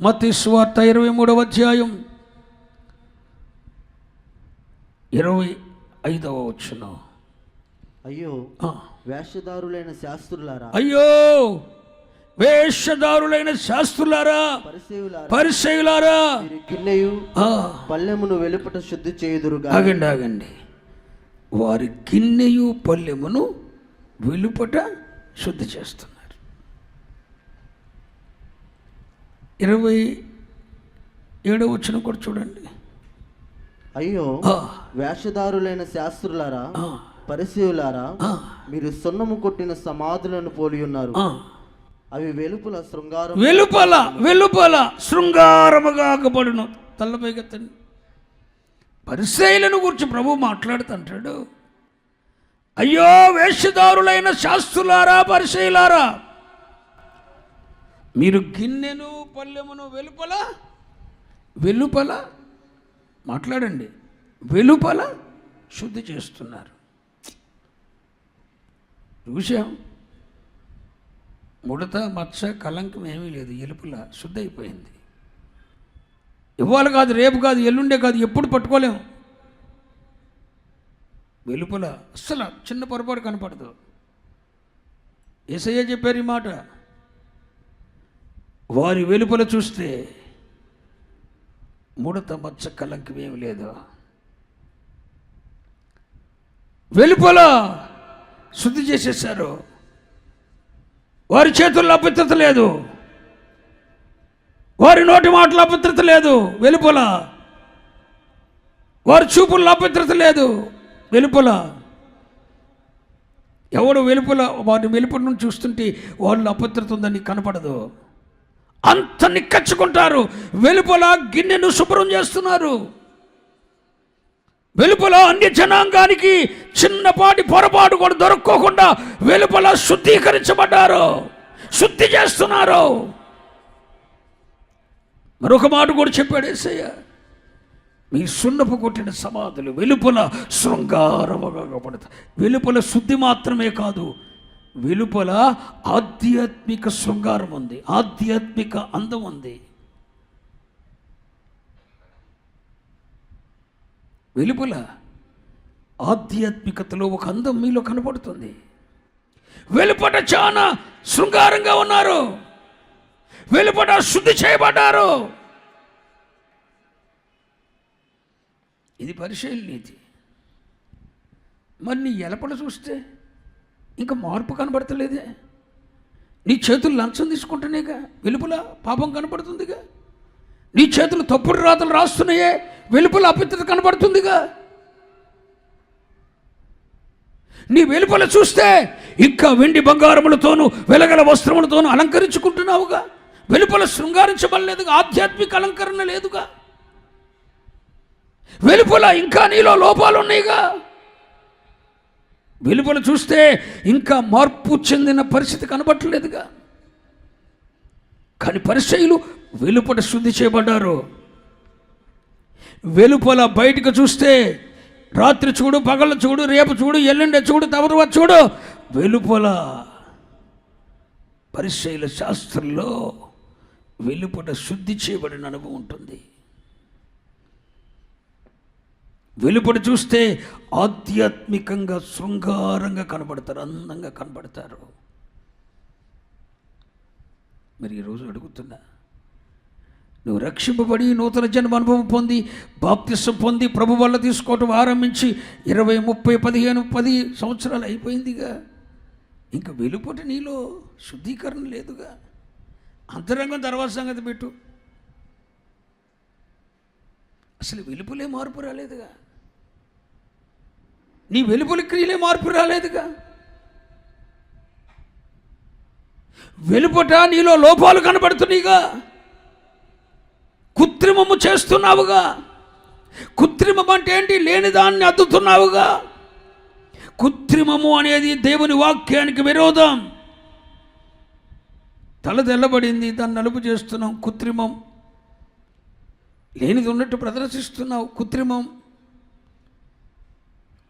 మత్తి స్వార్త ఇరవై మూడవ అధ్యాయం. ఇరవై ఐదవ వచ్చిన అయ్యో వేషధారులైన శాస్త్రులారా? అయ్యో వేషధారులైన శాస్త్రులారా? మీరు గిన్నెయు పల్లెమును వెలుపట శుద్ధి చేయుదురుగా ఆగండి ఆగండి. వారి గిన్నెయు పల్లెమును వెలుపట శుద్ధి చేస్తున్నారు ఇరవై ఏడవ వచ్చిన కూడా చూడండి. అయ్యో వేషధారులైన శాస్త్రులారా ఆ, మీరు సున్నము కొట్టిన సమాధులను పోలి ఉన్నారు. అవి వెలుపుల శృంగారం వెలుపల వెలుపల శృంగారముగా ఆగబడును తల్లపైకెత్తండి పరిశైలను గురించి ప్రభు మాట్లాడుతుంటాడు. అయ్యో వేషధారులైన శాస్త్రులారా పరిశైలారా మీరు గిన్నెను పల్లెమును వెలుపల? వెలుపల? మాట్లాడండి. వెలుపల శుద్ధి చేస్తున్నారు. చూసాం ముడత మచ్చ కలంకం ఏమీ లేదు. ఎలుపుల శుద్ధ అయిపోయింది. ఇవాళ కాదు రేపు కాదు ఎల్లుండే కాదు ఎప్పుడు పట్టుకోలేము వెలుపల అస్సలు చిన్న పొరపాటు కనపడదు. ఏసయ్య చెప్పారు ఈ మాట. వారి వెలుపల చూస్తే ముడత మచ్చ కలంకం ఏమి లేదు. వెలుపల శుద్ధి చేసేసారు వారి చేతుల్లో అపత్రత లేదు. వారి నోటి మాటల అపత్రత లేదు. వెలుపల వారి చూపుల్లో అపత్రత లేదు. వెలుపల ఎవడు వెలుపల వారిని వెలుపల నుండి చూస్తుంటే వాళ్ళు అపత్రత ఉందని కనపడదు. అంత నిక్కచ్చుకుంటారు. వెలుపల గిన్నెను శుభ్రం చేస్తున్నారు. వెలుపల అన్ని జనాంగానికి చిన్నపాటి పొరపాటు కూడా దొరక్కోకుండా వెలుపల శుద్ధీకరించబడ్డారు. శుద్ధి చేస్తున్నారు. మరొక మాట కూడా చెప్పాడు ఏసయ్య. మీ సున్నపు కొట్టిన సమాధులు వెలుపల శృంగారముగా పడతాయి వెలుపల శుద్ధి మాత్రమే కాదు వెలుపల ఆధ్యాత్మిక శృంగారం ఉంది ఆధ్యాత్మిక అందం ఉంది. వెలుపల ఆధ్యాత్మికతలో ఒక అందం మీలో కనపడుతుంది వెలుపట చాలా శృంగారంగా ఉన్నారు. వెలుపట శుద్ధి చేయబడ్డారు. ఇది పరిశీలన నీతి మరి నీ ఎలపడ చూస్తే ఇంకా మార్పు కనబడతలేదే. నీ చేతులు లంచం తీసుకుంటున్నాయిగా వెలుపల పాపం కనబడుతుందిగా. నీ చేతులు తప్పుడు రాతలు రాస్తున్నాయే వెలుపల అపిత్రత కనబడుతుందిగా. నీ వెలుపల చూస్తే ఇంకా వెండి బంగారములతోనూ వెలగల వస్త్రములతోనూ అలంకరించుకుంటున్నావుగా. వెలుపల శృంగారించబడలేదుగా ఆధ్యాత్మిక అలంకరణ లేదుగా. వెలుపల ఇంకా నీలో లోపాలు ఉన్నాయిగా వెలుపల చూస్తే ఇంకా మార్పు చెందిన పరిస్థితి కనబట్టలేదుగా. కానీ పరిచయులు వెలుపట శుద్ధి చేయబడ్డారు. వెలుపల బయటకు చూస్తే రాత్రి చూడు పగల చూడు రేపు చూడు ఎల్లుండే చూడు తవరువ చూడు వెలుపల పరిశైల శాస్త్రంలో వెలుపట శుద్ధి చేయబడిన అనుభవం ఉంటుంది. వెలుపట చూస్తే ఆధ్యాత్మికంగా శృంగారంగా కనబడతారు అందంగా కనబడతారు. మరి ఈరోజు అడుగుతున్నా నువ్వు రక్షింపబడి నూతన జన్మ అనుభవం పొంది బాప్తిసం పొంది ప్రభు వల్ల తీసుకోవటం ఆరంభించి ఇరవై ముప్పై పదిహేను పది సంవత్సరాలు అయిపోయిందిగా. ఇంకా వెలుపట నీలో శుద్ధీకరణ లేదుగా. అంతరంగం తర్వాత సంగతి పెట్టు. అసలు వెలుపులే మార్పు రాలేదుగా. నీ వెలుపలి క్రియలే మార్పు రాలేదుగా. వెలుపట నీలో లోపాలు కనబడుతున్నాయిగా కృత్రిమము చేస్తున్నావుగా. కృత్రిమం అంటే ఏంటి లేని దాన్ని అద్దుతున్నావుగా. కృత్రిమము అనేది దేవుని వాక్యానికి విరోధం. తల తెల్లబడింది దాన్ని నలుపు చేస్తున్నాం కృత్రిమం. లేనిది ఉన్నట్టు ప్రదర్శిస్తున్నావు కృత్రిమం.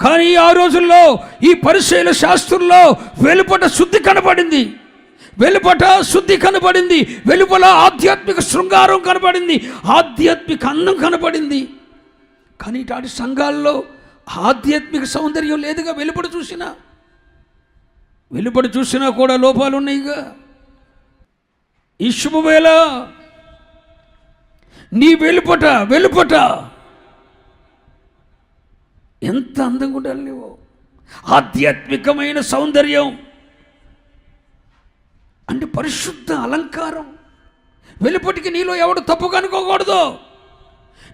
కానీ ఆ రోజుల్లో ఈ పరిశైల శాస్త్రంలో వెలుపట శుద్ధి కనపడింది వెలుపట శుద్ధి కనబడింది. వెలుపల ఆధ్యాత్మిక శృంగారం కనబడింది. ఆధ్యాత్మిక అందం కనబడింది. కానీ ఇటాటి సంఘాల్లో ఆధ్యాత్మిక సౌందర్యం లేదుగా వెలుపడ చూసినా. వెలుపడ చూసినా కూడా లోపాలు ఉన్నాయిగా. ఈ శుభవేళ నీ వెలుపట వెలుపట ఎంత అందంగా ఉండాలి నువ్వు ఆధ్యాత్మికమైన సౌందర్యం. అంటే పరిశుద్ధ అలంకారం. వెలుపటికి నీలో ఎవడు తప్పు కనుకోకూడదు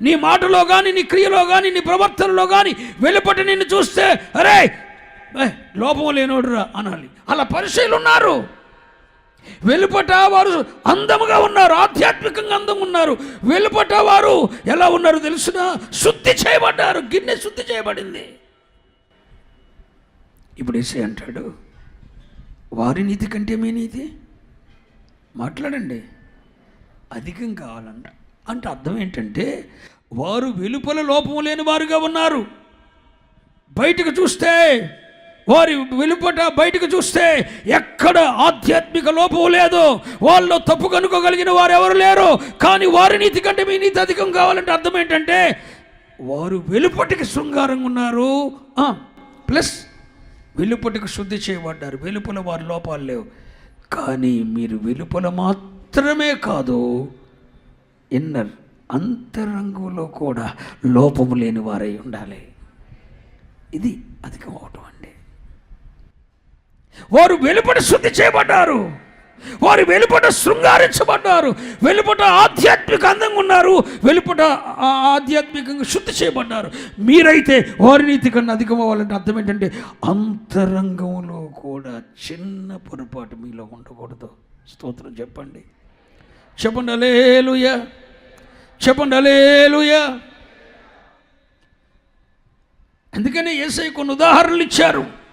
నీ మాటలో కానీ నీ క్రియలో కానీ నీ ప్రవర్తనలో కానీ వెలుపటి నిన్ను చూస్తే అరే ఏ, లోపం లేనోడురా అనాలి. అలా పరిశీలు ఉన్నారు వెలుపట వారు అందముగా ఉన్నారు ఆధ్యాత్మికంగా అందం ఉన్నారు. వెలుపట వారు ఎలా ఉన్నారు తెలుసిన? శుద్ధి చేయబడ్డారు గిన్నె శుద్ధి చేయబడింది. ఇప్పుడు ఏసే అంటాడు వారి నీతి కంటే మీ నీతి? మాట్లాడండి. అధికం కావాలంట. అంటే అర్థం ఏంటంటే వారు వెలుపల లోపం లేని వారుగా ఉన్నారు. బయటకు చూస్తే వారి వెలుపట బయటకు చూస్తే ఎక్కడ ఆధ్యాత్మిక లోపం లేదు. వాళ్ళు తప్పు కనుకోగలిగిన వారు ఎవరు లేరు. కానీ వారి నీతి కంటే మీ నీతి అధికం కావాలంటే అర్థం ఏంటంటే వారు వెలుపటికి శృంగారంగా ఉన్నారు. ప్లస్ వెలుపటికి శుద్ధి చేయబడ్డారు. వెలుపల వారి లోపాలు లేవు. కానీ మీరు వెలుపల మాత్రమే కాదు ఇన్నర్ అంతరంగంలో కూడా లోపము లేని వారై ఉండాలి. ఇది అధికం అవటం అండి. వారు వెలుపట శుద్ధి చేయబడ్డారు. వారు వెలుపట శృంగారించబడ్డారు. వెలుపట ఆధ్యాత్మిక అందంగా ఉన్నారు. వెలుపట ఆధ్యాత్మికంగా శుద్ధి చేయబడ్డారు. మీరైతే వారి నీతి కన్నా అధికమవ్వాలంటే అర్థం ఏంటంటే అంతరంగంలో కూడా చిన్న పొరపాటు మీలో ఉండకూడదు. స్తోత్రం చెప్పండి. చెప్పండి అలేలుయ చెప్పండి అలేలుయ అందుకనే ఏసై కొన్ని ఉదాహరణలు ఇచ్చారు.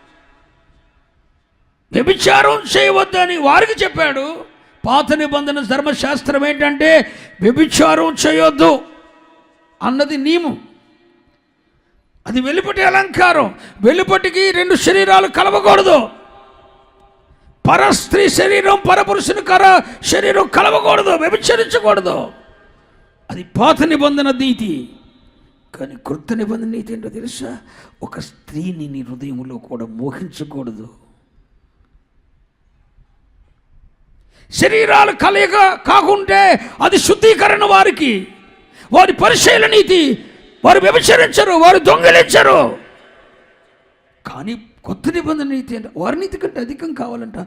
వ్యభిచారం చేయవద్దని వారికి చెప్పాడు. పాత నిబంధన ధర్మశాస్త్రం ఏంటంటే వ్యభిచారం చేయొద్దు అన్నది నియమం. అది వెలుపటి అలంకారం. వెలుపటికి రెండు శరీరాలు కలవకూడదు. పర స్త్రీ శరీరం పరపురుషుని కర శరీరం కలవకూడదు వ్యభిచరించకూడదు. అది పాత నిబంధన నీతి. కానీ కృత నిబంధన నీతి ఏంటో తెలుసా? ఒక స్త్రీని నీ హృదయంలో కూడా మోహించకూడదు. శరీరాలు కలయిక కాకుంటే అది శుద్ధీకరణ వారికి. వారి పరిశీల నీతి వారు వ్యభిచరించరు వారు దొంగిలించరు. కానీ కొత్త నిబంధన నీతి అంటే వారి నీతి కంటే అధికం కావాలంట.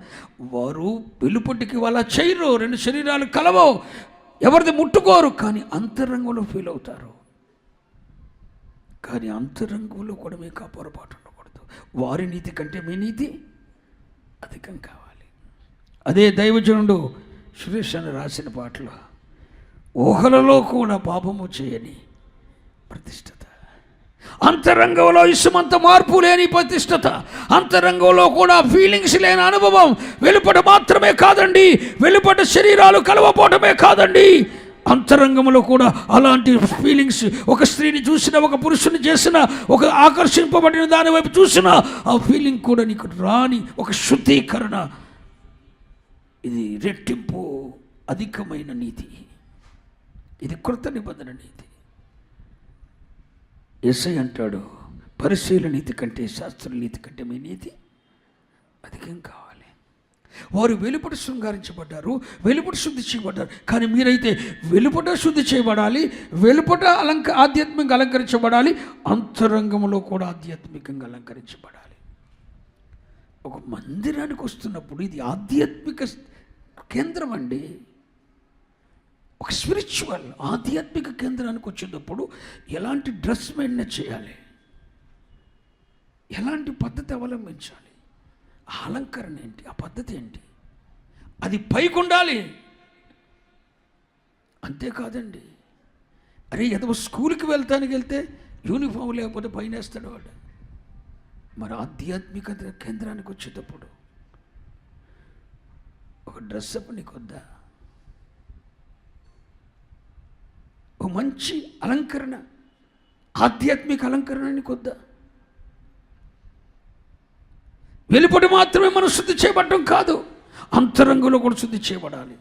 వారు వెలుపటికి వాళ్ళ చేయరు రెండు శరీరాలు కలవవు ఎవరిది ముట్టుకోరు కానీ అంతరంగంలో ఫీల్ అవుతారు. కానీ అంతరంగంలో కూడా మీకు ఆ పొరపాటు ఉండకూడదు. వారి నీతి కంటే మీ నీతి అధికం కావాలి. అదే దైవజనుడు సురేష్ అని రాసిన పాటలు ఊహలలో కూడా పాపము చేయని ప్రతిష్టత. అంతరంగంలో ఇసుమంత మార్పు లేని ప్రతిష్టత అంతరంగంలో కూడా ఫీలింగ్స్ లేని అనుభవం వెలుపట మాత్రమే కాదండి వెలుపట శరీరాలు కలవపోవటమే కాదండి. అంతరంగంలో కూడా అలాంటి ఫీలింగ్స్ ఒక స్త్రీని చూసిన ఒక పురుషుని చేసిన ఒక ఆకర్షింపబడిన దాని వైపు చూసిన ఆ ఫీలింగ్ కూడా నీకు రాని ఒక శుద్ధీకరణ ఇది రెట్టింపు అధికమైన నీతి. ఇది కృత నిబంధన నీతి. ఎస్ఐ అంటాడు పరిశీలన నీతి కంటే శాస్త్ర నీతి కంటే మీ నీతి అధికం కావాలి. వారు వెలుపట శృంగారించబడ్డారు వెలుపట శుద్ధి చేయబడ్డారు. కానీ మీరైతే వెలుపట శుద్ధి చేయబడాలి వెలుపట అలంక ఆధ్యాత్మికంగా అలంకరించబడాలి అంతరంగంలో కూడా ఆధ్యాత్మికంగా అలంకరించబడాలి. ఒక మందిరానికి వస్తున్నప్పుడు ఇది ఆధ్యాత్మిక కేంద్రం అండి. ఒక స్పిరిచువల్ ఆధ్యాత్మిక కేంద్రానికి వచ్చేటప్పుడు ఎలాంటి డ్రెస్ మెయింటైన్ చేయాలి? ఎలాంటి పద్ధతి అవలంబించాలి? ఆ అలంకరణ ఏంటి? ఆ పద్ధతి ఏంటి? అది పైకి ఉండాలి. అంతేకాదండి. అరే ఎదవ స్కూల్కి వెళ్తానికి వెళ్తే యూనిఫామ్ లేకపోతే పైన వేస్తాడు వాడు. మరి ఆధ్యాత్మిక కేంద్రానికి వచ్చేటప్పుడు ఒక డ్రెస్ అప్ నీకు వద్దా? ఒక మంచి అలంకరణ ఆధ్యాత్మిక అలంకరణ నీకు వద్దా? వెలుపటి మాత్రమే మనం శుద్ధి చేయబడటం కాదు అంతరంగంలో కూడా శుద్ధి చేయబడాలి.